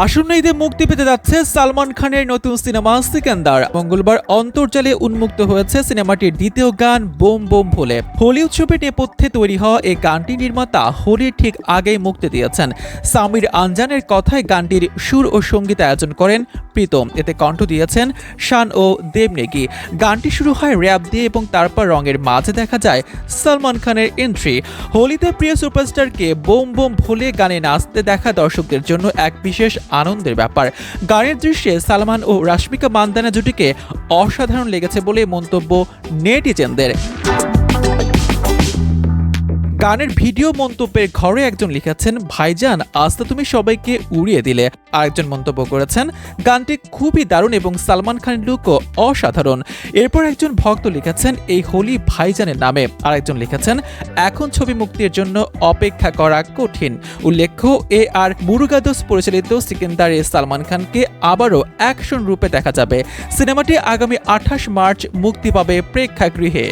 আসন্ন ঈদে মুক্তি পেতে যাচ্ছে সালমান খানের নতুন সিনেমা সিকান্দার। মঙ্গলবার অন্তর্জালে উন্মুক্ত হয়েছে সিনেমাটির দ্বিতীয় গান, বোম বোম ভোলে। হোলি উৎসবের নেপথ্যে তৈরি হওয়া এই গানটি নির্মাতা হোলির ঠিক আগেই মুক্তি দিয়েছেন। সামির আনজানের কথায় গানটির সুর ও সংগীত আয়োজন করেন প্রীতম। এতে কণ্ঠ দিয়েছেন শান ও দেবনেগি। গানটি শুরু হয় র্যাপ দিয়ে এবং তারপর রঙের মাঝে দেখা যায় সালমান খানের এন্ট্রি। হোলিতে প্রিয় সুপারস্টারকে বোম বোম ভোলে গানে নাচতে দেখা দর্শকদের জন্য এক বিশেষ আনন্দের ব্যাপার। গানের দৃশ্যে সালমান ও রাশ্মিকা মান্দানা জুটিকে অসাধারণ লেগেছে বলে মন্তব্য নেটিজেনদের। গানের ভিডিও মন্তব্যের ঘরে একজন লিখেছেন, ভাইজান, আজ তো তুমি সবাইকে উড়িয়ে দিলে। আরেকজন মন্তব্য করেছেন, গানটি খুবই দারুণ এবং সালমান খানের লুকও অসাধারণ। এরপর একজন ভক্ত লিখেছেন, এই হোলি ভাইজানের নামে। আরেকজন লিখেছেন, এখন ছবি মুক্তির জন্য অপেক্ষা করা কঠিন। উল্লেখ্য, এ আর মুরুগাদোস পরিচালিত সিকেন্দারে সালমান খানকে আবারও অ্যাকশন রূপে দেখা যাবে। সিনেমাটি আগামী আঠাশ মার্চ মুক্তি পাবে প্রেক্ষাগৃহে।